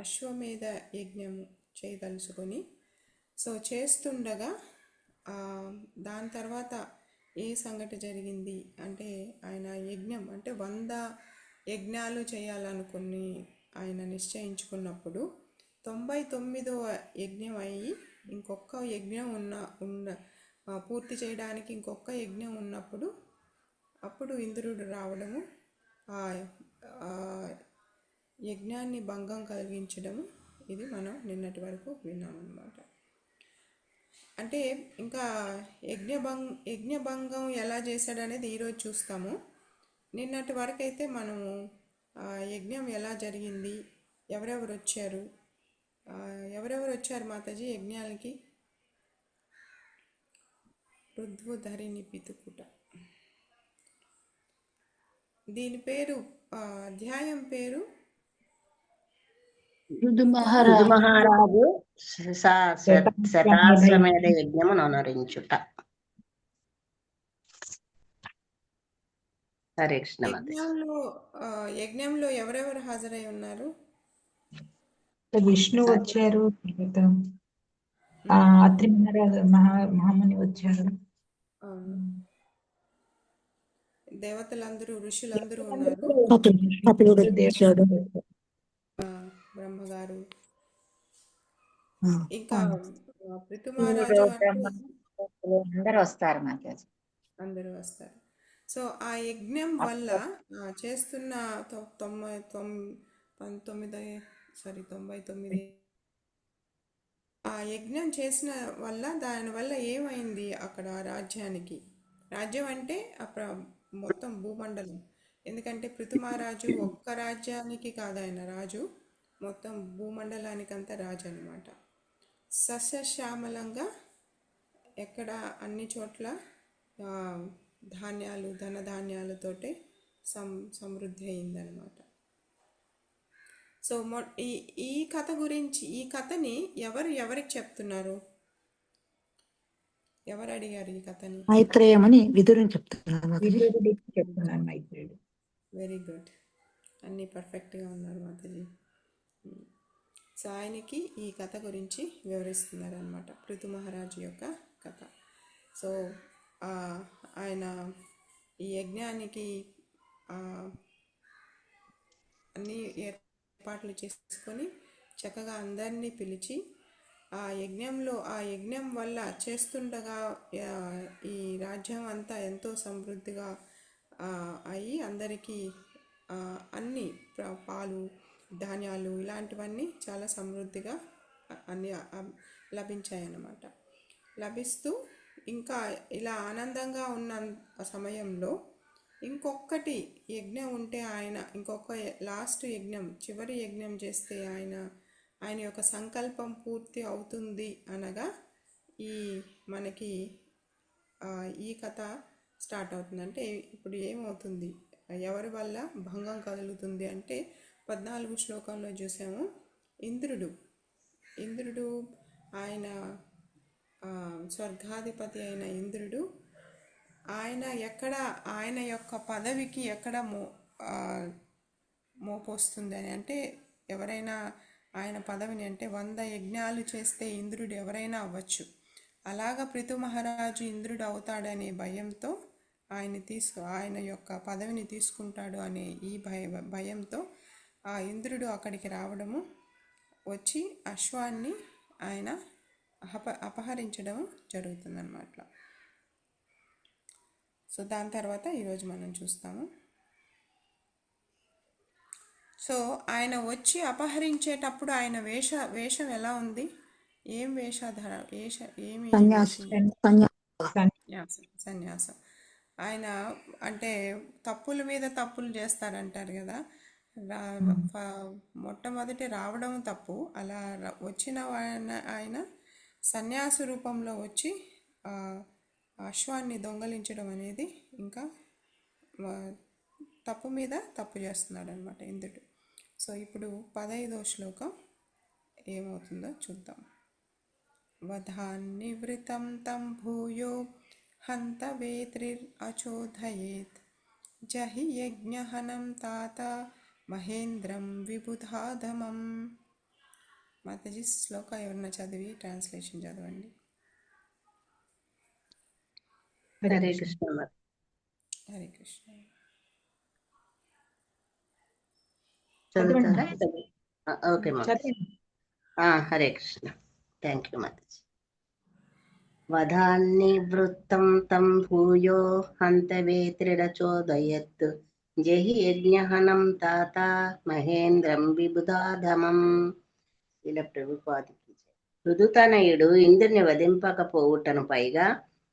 అశ్వమేధ యజ్ఞం చేయదలుచుకొని సో చేస్తుండగా దాని తర్వాత ఏ సంఘటన జరిగింది అంటే ఆయన యజ్ఞం అంటే వంద యజ్ఞాలు చేయాలనుకుని ఆయన నిశ్చయించుకున్నప్పుడు తొంభై తొమ్మిదవ యజ్ఞం అయ్యి ఇంకొక యజ్ఞం ఉన్న ఉన్న పూర్తి చేయడానికి ఇంకొక యజ్ఞం ఉన్నప్పుడు అప్పుడు ఇంద్రుడు రావడము యజ్ఞాన్ని భంగం కలిగించడము ఇది మనం నిన్నటి వరకు విన్నామన్నమాట అంటే ఇంకా యజ్ఞభంగ యజ్ఞభంగం ఎలా చేశాడనేది ఈరోజు చూస్తాము. నిన్నటి వరకు అయితే మనము యజ్ఞం ఎలా జరిగింది ఎవరెవరు వచ్చారు ఎవరెవరు వచ్చారు మాతాజీ యజ్ఞాలకి రుద్వధరిని పితుకుట. దీని పేరు అధ్యాయం పేరు మహారాజు శతాశ్వమేధ యజ్ఞమును అనరించుట హరే కృష్ణ. యజ్ఞంలో ఎవరెవరు హాజరై ఉన్నారు విష్ణు వచ్చారు అత్రి మహారాజు మహా మహాముని వచ్చారు దేవతలందరూ ఋషులందరూ ఉన్నారు బ్రహ్మగారు. ఇంకా అందరూ వస్తారు మాతాజీ అందరూ వస్తారు. సో ఆ యజ్ఞం వల్ల చేస్తున్న తొంభై తొమ్ పంతొమ్మిది సారీ తొంభై తొమ్మిది ఆ యజ్ఞం చేసిన వల్ల దానివల్ల ఏమైంది అక్కడ రాజ్యానికి? రాజ్యం అంటే ప్ర- మొత్తం భూమండలం. ఎందుకంటే పృథు మహారాజు ఒక్క రాజ్యానికి కాదు ఆయన రాజు. మొత్తం భూమండలానికి అంతా రాజు అనమాట సస్యశ్యామలంగా ఎక్కడ అన్ని చోట్ల ధాన్యాలు ధనధాన్యాలతోటే సం సమృద్ధి అయిందనమాట సో మొ ఈ ఈ కథ గురించి ఈ కథని ఎవరు ఎవరికి చెప్తున్నారు? ఎవరు అడిగారు ఈ కథని? మైత్రేయమని విదురుని చెప్తున్నారు చెప్తున్నాను వెరీ గుడ్. అన్నీ పర్ఫెక్ట్గా ఉన్నారు మాతాజీ. ఉమ్. సో ఆయనకి ఈ కథ గురించి వివరిస్తున్నారు అనమాట పృథు మహారాజు యొక్క కథ సో ఆయన ఈ యజ్ఞానికి అన్ని ఏర్పాట్లు చేసుకొని చక్కగా అందరినీ పిలిచి ఆ యజ్ఞంలో ఆ యజ్ఞం వల్ల చేస్తుండగా ఈ రాజ్యం అంతా ఎంతో సమృద్ధిగా అయ్యి అందరికీ అన్ని పాలు ధాన్యాలు ఇలాంటివన్నీ చాలా సమృద్ధిగా అన్ని లభించాయన్నమాట. లభిస్తూ ఇంకా ఇలా ఆనందంగా ఉన్న సమయంలో ఇంకొకటి యజ్ఞం ఉంటే ఆయన ఇంకొక లాస్ట్ యజ్ఞం చివరి యజ్ఞం చేస్తే ఆయన ఆయన యొక్క సంకల్పం పూర్తి అవుతుంది అనగా ఈ మనకి ఈ కథ స్టార్ట్ అవుతుంది అంటే ఇప్పుడు ఏమవుతుంది? ఎవరి వల్ల భంగం కలుగుతుంది అంటే పద్నాలుగు శ్లోకంలో చూసాము. ఇంద్రుడు ఇంద్రుడు ఆయన స్వర్గాధిపతి అయిన ఇంద్రుడు ఆయన ఎక్కడ ఆయన యొక్క పదవికి ఎక్కడ మో మోపొస్తుందని అంటే ఎవరైనా ఆయన పదవిని అంటే వంద యజ్ఞాలు చేస్తే ఇంద్రుడు ఎవరైనా అవ్వచ్చు. అలాగ పృథు మహారాజు ఇంద్రుడు అవుతాడనే భయంతో ఆయన తీసుకు ఆయన యొక్క పదవిని తీసుకుంటాడు అనే ఈ భయ భయంతో ఆ ఇంద్రుడు అక్కడికి రావడము వచ్చి అశ్వాన్ని ఆయన అప అపహరించడం జరుగుతుందన్నమాట. సో దాని తర్వాత ఈరోజు మనం చూస్తాము. సో ఆయన వచ్చి అపహరించేటప్పుడు ఆయన వేష వేషం ఎలా ఉంది? ఏం వేషధార వేష ఏమి సన్యాసి. ఆయన అంటే తప్పుల మీద తప్పులు చేస్తారంటారు కదా. రా మొట్టమొదటి రావడం తప్పు. అలా వచ్చిన ఆయన సన్యాస రూపంలో వచ్చి అశ్వాన్ని దొంగలించడం అనేది ఇంకా తప్పు మీద తప్పు చేస్తున్నాడు అనమాట ఇంద్రుడు. సో ఇప్పుడు పదైదో శ్లోకం ఏమవుతుందో చూద్దాం. వధాన్నివృతం తం భూయో హంత వేత్రిరచోదయేత్ జహి యజ్ఞహనం తాత మహేంద్రం విబుధాధమం మాతాజీ శ్లోక ఎవరన్నా చదివి ట్రాన్స్లేషన్ చదవండి. Hare Krishna Hare Krishna. Okay Hare Krishna. Thank you Mataji. వధాన్నివృత్తం తం భూయో హంతవేత్రిరచోదయత్ జహి యజ్ఞహనం తాత మహేంద్రం విబుధాధమం. ఇలా ప్రభుపాదికి రుదుతనయుడు ఇంద్రుని వధింపకపోవుటను పైగా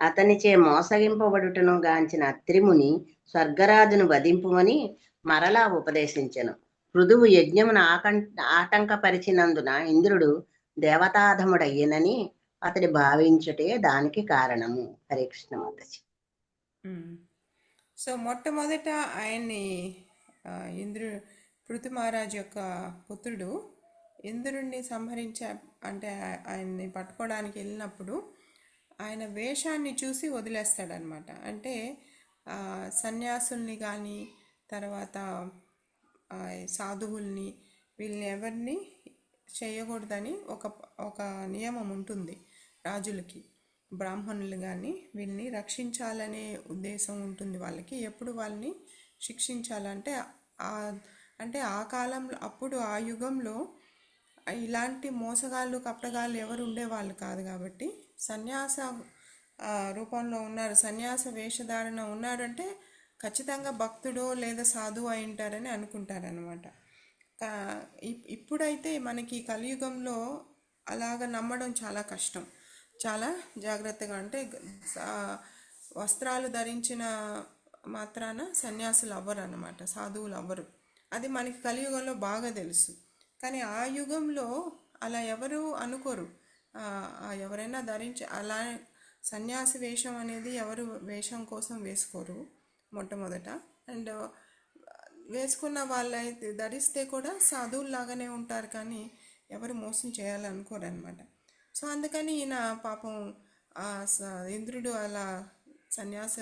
అతనిచే మోసగింపబడుటను గాంచిన అత్రిముని స్వర్గరాజును వధింపుమని మరలా ఉపదేశించెను. పృథువు యజ్ఞమును ఆకం ఆటంకపరిచినందున ఇంద్రుడు దేవతాధముడయ్యనని అతడి భావించుటే దానికి కారణము. హరే కృష్ణ మాతాజీ. సో మొట్టమొదట ఆయన్ని ఇంద్రు పృథు మహారాజు యొక్క పుత్రుడు ఇంద్రుణ్ణి సంహరించే అంటే ఆయన్ని పట్టుకోవడానికి వెళ్ళినప్పుడు ఆయన వేషాన్ని చూసి వదిలేస్తాడనమాట అంటే సన్యాసుల్ని కానీ తర్వాత సాధువుల్ని వీళ్ళని ఎవరిని చేయకూడదని ఒక ఒక నియమం ఉంటుంది రాజులకి. బ్రాహ్మణులు కానీ వీళ్ళని రక్షించాలనే ఉద్దేశం ఉంటుంది వాళ్ళకి. ఎప్పుడు వాళ్ళని శిక్షించాలంటే ఆ అంటే ఆ కాలంలో అప్పుడు ఆ యుగంలో ఇలాంటి మోసగాళ్ళు కప్పగాళ్ళు ఎవరు ఉండేవాళ్ళు కాదు కాబట్టి సన్యాస రూపంలో ఉన్నారు. సన్యాస వేషధారణ ఉన్నాడంటే ఖచ్చితంగా భక్తుడో లేదా సాధువు అయి ఉంటారని అనుకుంటారనమాట ఇప్- ఇప్పుడైతే మనకి కలియుగంలో అలాగ నమ్మడం చాలా కష్టం. చాలా జాగ్రత్తగా అంటే వస్త్రాలు ధరించిన మాత్రాన సన్యాసులు అవ్వరు అనమాట సాధువులు అవ్వరు. అది మనకి కలియుగంలో బాగా తెలుసు. కానీ ఆ యుగంలో అలా ఎవరు అనుకోరు. ఎవరైనా ధరించి అలా సన్యాసి వేషం అనేది ఎవరు వేషం కోసం వేసుకోరు మొట్టమొదట. అండ్ వేసుకున్న వాళ్ళైతే ధరిస్తే కూడా సాధువుల్లాగానే ఉంటారు కానీ ఎవరు మోసం చేయాలనుకోరు అనమాట సో అందుకని ఈయన పాపం ఆ స- ఇంద్రుడు అలా సన్యాస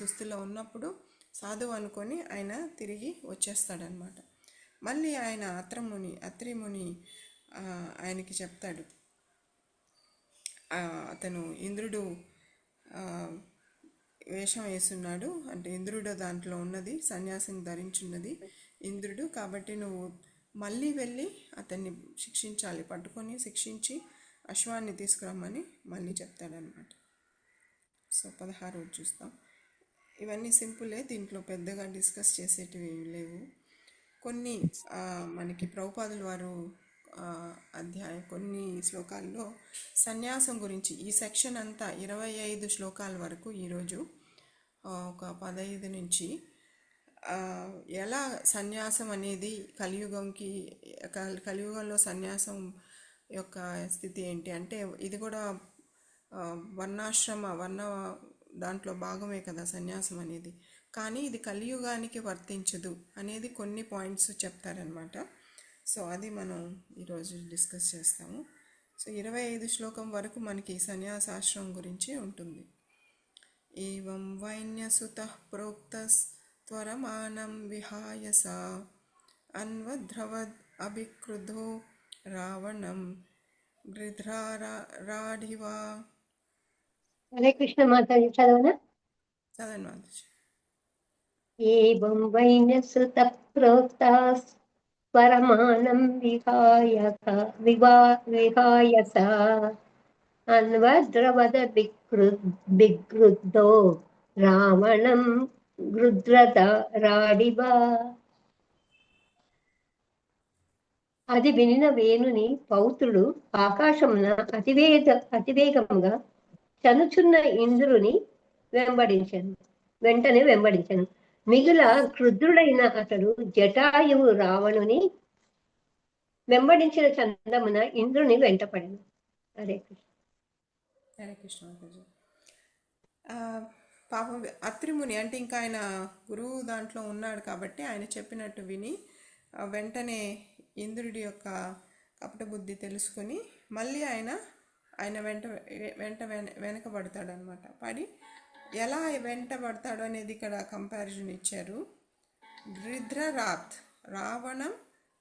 దుస్తులో ఉన్నప్పుడు సాధువు అనుకొని ఆయన తిరిగి వచ్చేస్తాడనమాట. మళ్ళీ ఆయన అత్రముని అత్రిముని ఆయనకి చెప్తాడు. అతను ఇంద్రుడు వేషం వేస్తున్నాడు అంటే ఇంద్రుడు దాంట్లో ఉన్నది సన్యాసం ధరించున్నది ఇంద్రుడు. కాబట్టి నువ్వు మళ్ళీ వెళ్ళి అతన్ని శిక్షించాలి పట్టుకొని శిక్షించి అశ్వాన్ని తీసుకురమ్మని మళ్ళీ చెప్తాడనమాట సో పదహారు రోజు చూస్తాం. ఇవన్నీ సింపులే దీంట్లో పెద్దగా డిస్కస్ చేసేటివి లేవు. కొన్ని మనకి ప్రభుపాదుల వారు అధ్యాయ అధ్యాయం కొన్ని శ్లోకాల్లో సన్యాసం గురించి ఈ సెక్షన్ అంతా ఇరవై ఐదు శ్లోకాల వరకు ఈరోజు ఒక పదహైదు నుంచి ఎలా సన్యాసం అనేది కలియుగంకి కలియుగంలో సన్యాసం యొక్క స్థితి ఏంటి? అంటే ఇది కూడా వర్ణాశ్రమ వర్ణ దాంట్లో భాగమే కదా సన్యాసం అనేది. కానీ ఇది కలియుగానికి వర్తించదు అనేది కొన్ని పాయింట్స్ చెప్తారనమాట సో అది మనం ఈరోజు డిస్కస్ చేస్తాము. సో ఇరవై ఐదు శ్లోకం వరకు మనకి సన్యాసాశ్రమం గురించి ఉంటుంది. ఏవం వైన్యసుత ప్రోక్త త్వరమానం విహాయస అన్వద్రవద్ అభిక్రుధో రావణం గృధ్రారాఢివా హరే కృష్ణ మాతాజీ చదవనా చదవండి మాతాజీ ఏం వైన్యసుత ప్రోక్తాస్ పరమానం విహాయ వివా విహాయ స అన్వద్రవద విగృద్ధో రావణం గృధ్రత రాడివా అది వినిన వేణుని పౌత్రుడు ఆకాశమున అతివేగ అతివేగముగా చనుచున్న ఇంద్రుని వెంబడించను. వెంటనే వెంబడించను. మిగిల క్రుద్రుడైన అతడు జటాయువు రావణుని వెంబడించిన చందమున ఇంద్రుని వెంటపడను. హరే కృష్ణ. హరే కృష్ణ ఆ, పాపం అత్రిముని అంటే ఇంకా ఆయన గురువు దాంట్లో ఉన్నాడు కాబట్టి ఆయన చెప్పినట్టు విని వెంటనే ఇంద్రుడి యొక్క కపట బుద్ధి తెలుసుకొని మళ్ళీ ఆయన ఆయన వెంట వెంట వెన- వెనకబడతాడు అనమాట పడి ఎలా వెంటబడతాడు అనేది ఇక్కడ కంపారిజన్ ఇచ్చారు. గృధ్రరాత్ రావణం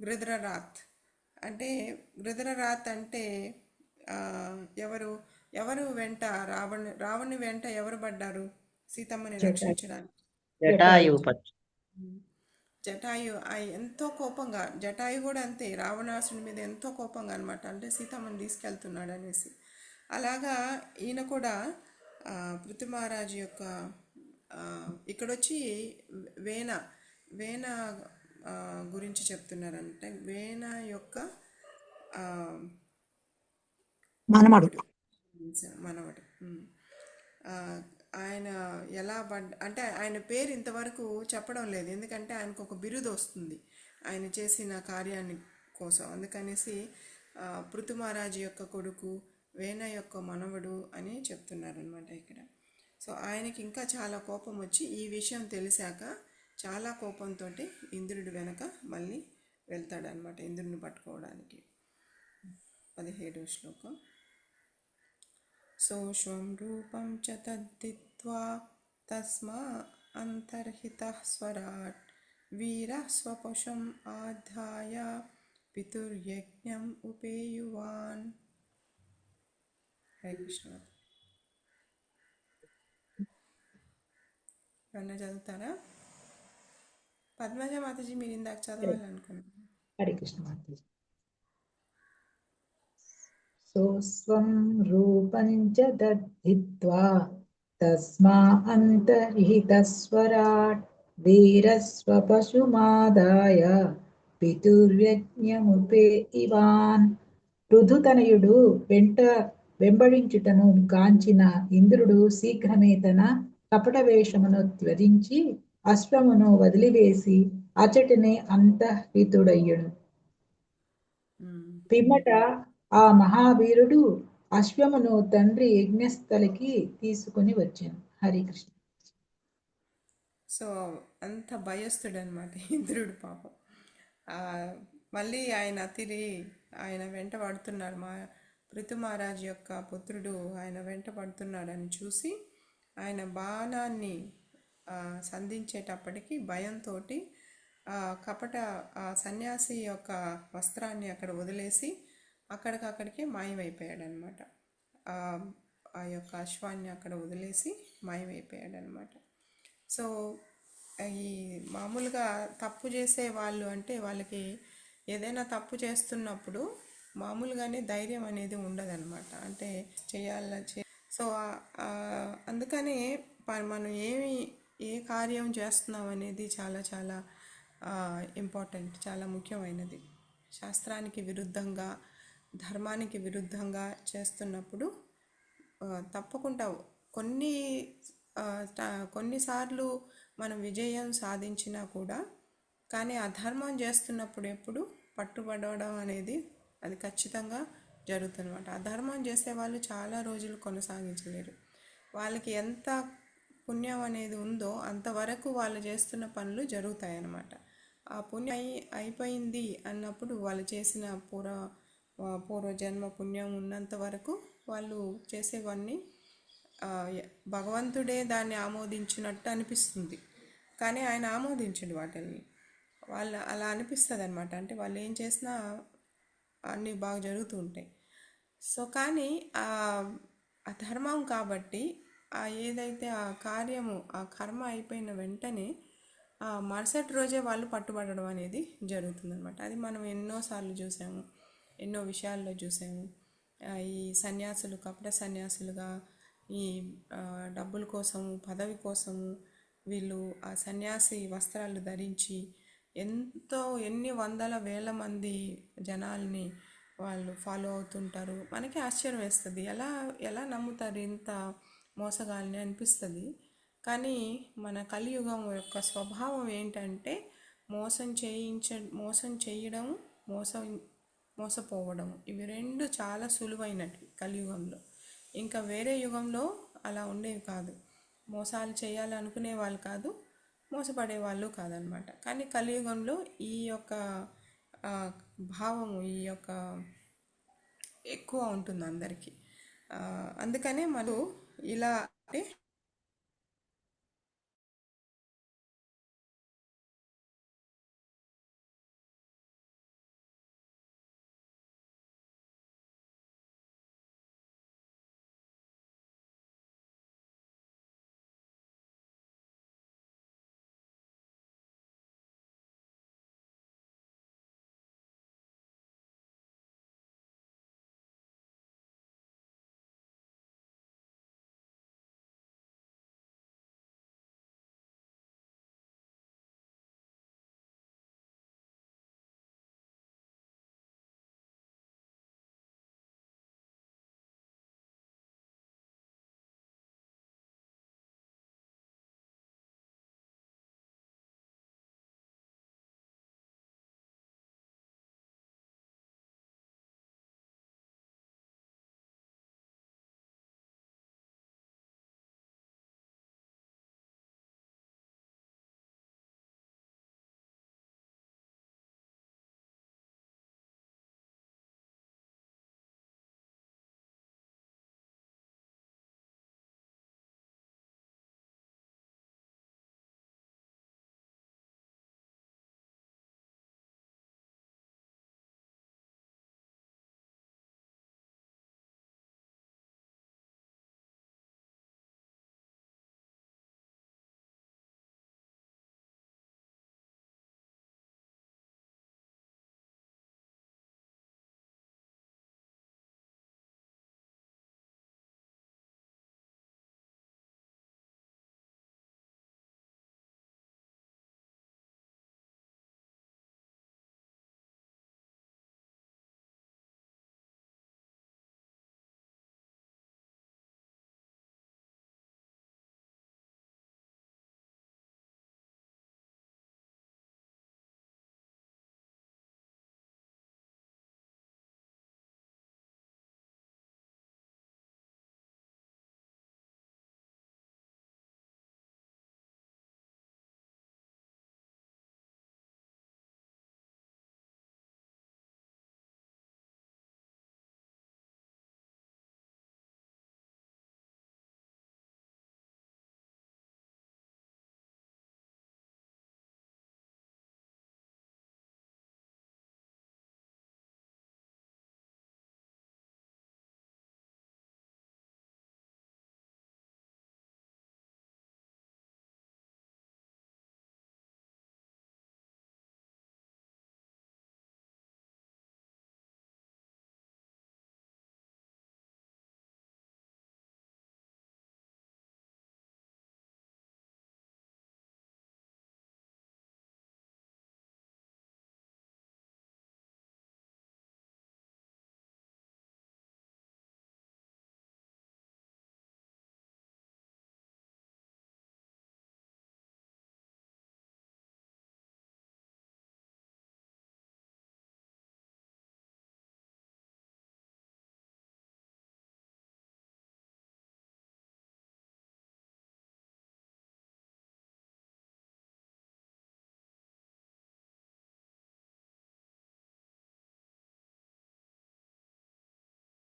గృధ్రరాత్ అంటే రుద్రరాత్ అంటే ఎవరు ఎవరు వెంట రావణ్ రావణి వెంట ఎవరు పడ్డారు? సీతమ్మని. రక్షించడానికి. జటాయు ఆ ఎంతో కోపంగా జటాయు కూడా అంతే రావణాసుని మీద ఎంతో కోపంగా అనమాట అంటే సీతమ్మని తీసుకెళ్తున్నాడు అనేసి. అలాగా ఈయన కూడా ఆ, పృథ్వీ మహారాజు యొక్క ఇక్కడొచ్చి వేణ వేణ గురించి చెప్తున్నారంటే వేణ యొక్క మనవడు. ఆ, ఆయన ఎలా పడ్డ అంటే ఆయన పేరు ఇంతవరకు చెప్పడం లేదు. ఎందుకంటే ఆయనకు ఒక బిరుదు వస్తుంది. ఆయన చేసిన కార్యాన్ని కోసం. అందుకనేసి పృథుమహారాజు యొక్క కొడుకు వేణ యొక్క మనవడు అని చెప్తున్నారనమాట ఇక్కడ. సో ఆయనకి ఇంకా చాలా కోపం వచ్చి ఈ విషయం తెలిసాక చాలా కోపంతో ఇంద్రుడి వెనక మళ్ళీ వెళ్తాడనమాట ఇంద్రుడిని పట్టుకోవడానికి. పదిహేడో శ్లోకం. సూక్ష్మం రూపం చ తద్దిత్వా తస్మా అంతర్హిత స్వరాట్ వీర స్వపుషం ఆధ్యాయ పితుర్యజ్ఞం ఉపేయువాన్ హరే కృష్ణ ఎవరన్నా చదువుతారా పద్మజ మాతజీ మీరు ఇందాక చదవాలనుకున్నాను హరే కృష్ణ మాతజీ రూపం చ దద్ధిత్వా తస్మా అంతర్హితస్వరాట్ వీరస్వ పశుమాదాయ పితుర్యజ్ఞముపే ఇవాన్ ఋధుతనయుడు వెంట వెంబడించుటను గాంచిన ఇంద్రుడు శీఘ్రమే తన కపట వేషమును త్యజించి అశ్వమును వదిలివేసి అచటినే అంతఃహితుడయ్యుడు మ్మ్. పిమ్మట ఆ మహావీరుడు అశ్వమును తండ్రి యజ్ఞస్థలికి తీసుకుని వచ్చాను. హరికృష్ణ సో అంత భయస్థుడు అనమాట ఇంద్రుడు పాపం. మళ్ళీ ఆయన తిరిగి ఆయన వెంట పడుతున్నారు. మా పృథు యొక్క పుత్రుడు ఆయన వెంట పడుతున్నాడని చూసి ఆయన బాణాన్ని సంధించేటప్పటికి భయంతో కపట ఆ సన్యాసి యొక్క వస్త్రాన్ని అక్కడ వదిలేసి అక్కడికక్కడికే మాయమైపోయాడు అనమాట ఆ యొక్క అశ్వాన్ని అక్కడ వదిలేసి మాయమైపోయాడు అనమాట సో ఈ మామూలుగా తప్పు చేసే వాళ్ళు అంటే వాళ్ళకి ఏదైనా తప్పు చేస్తున్నప్పుడు మామూలుగానే ధైర్యం అనేది ఉండదన్నమాట అంటే చేయాల చే సో అందుకనే ప- మనం ఏమి ఏ కార్యం చేస్తున్నాం అనేది చాలా చాలా ఇంపార్టెంట్ చాలా ముఖ్యమైనది. శాస్త్రానికి విరుద్ధంగా ధర్మానికి విరుద్ధంగా చేస్తున్నప్పుడు తప్పకుండా కొన్ని కొన్నిసార్లు మనం విజయం సాధించినా కూడా కానీ అధర్మం చేస్తున్నప్పుడు ఎప్పుడు పట్టుబడడం అనేది అది ఖచ్చితంగా జరుగుతుందన్నమాట. అధర్మం చేసే వాళ్ళు చాలా రోజులు కొనసాగించలేరు. వాళ్ళకి ఎంత పుణ్యం అనేది ఉందో అంతవరకు వాళ్ళు చేస్తున్న పనులు జరుగుతాయి అన్నమాట ఆ పుణ్యం అయి అయిపోయింది అన్నప్పుడు వాళ్ళు చేసిన పూర్వ పూర్వజన్మ పుణ్యం ఉన్నంత వరకు వాళ్ళు చేసేవన్నీ భగవంతుడే దాన్ని ఆమోదించినట్టు అనిపిస్తుంది. కానీ ఆయన ఆమోదించడు వాటిని వాళ్ళ అలా అనిపిస్తుంది అనమాట అంటే వాళ్ళు ఏం చేసినా అన్నీ బాగా జరుగుతూ ఉంటాయి. సో కానీ ఆ ధర్మం కాబట్టి ఆ ఏదైతే ఆ కార్యము ఆ కర్మ అయిపోయిన వెంటనే ఆ మరుసటి రోజే వాళ్ళు పట్టుబడడం అనేది జరుగుతుందన్నమాట. అది మనం ఎన్నోసార్లు చూసాము. ఎన్నో విషయాల్లో చూసాము ఈ సన్యాసులు కపట సన్యాసులుగా ఈ డబ్బుల కోసము పదవి కోసము వీళ్ళు ఆ సన్యాసి వస్త్రాలు ధరించి ఎంతో ఎన్ని వందల వేల మంది జనాల్ని వాళ్ళు ఫాలో అవుతుంటారు. మనకి ఆశ్చర్యం వేస్తుంది. ఎలా ఎలా నమ్ముతారు ఇంత మోసగాలని అనిపిస్తుంది. కానీ మన కలియుగం యొక్క స్వభావం ఏంటంటే మోసం చేయించ మోసం చేయడం మోసం మోసపోవడం. ఇవి రెండు చాలా సులువైనవి కలియుగంలో. ఇంకా వేరే యుగంలో అలా ఉండేవి కాదు. మోసాలు చేయాలనుకునే వాళ్ళు కాదు మోసపడే వాళ్ళు కాదనమాట. కానీ కలియుగంలో ఈ యొక్క భావము ఈ యొక్క ఎక్కువ ఉంటుంది అందరికీ అందుకనే మనం ఇలా అంటే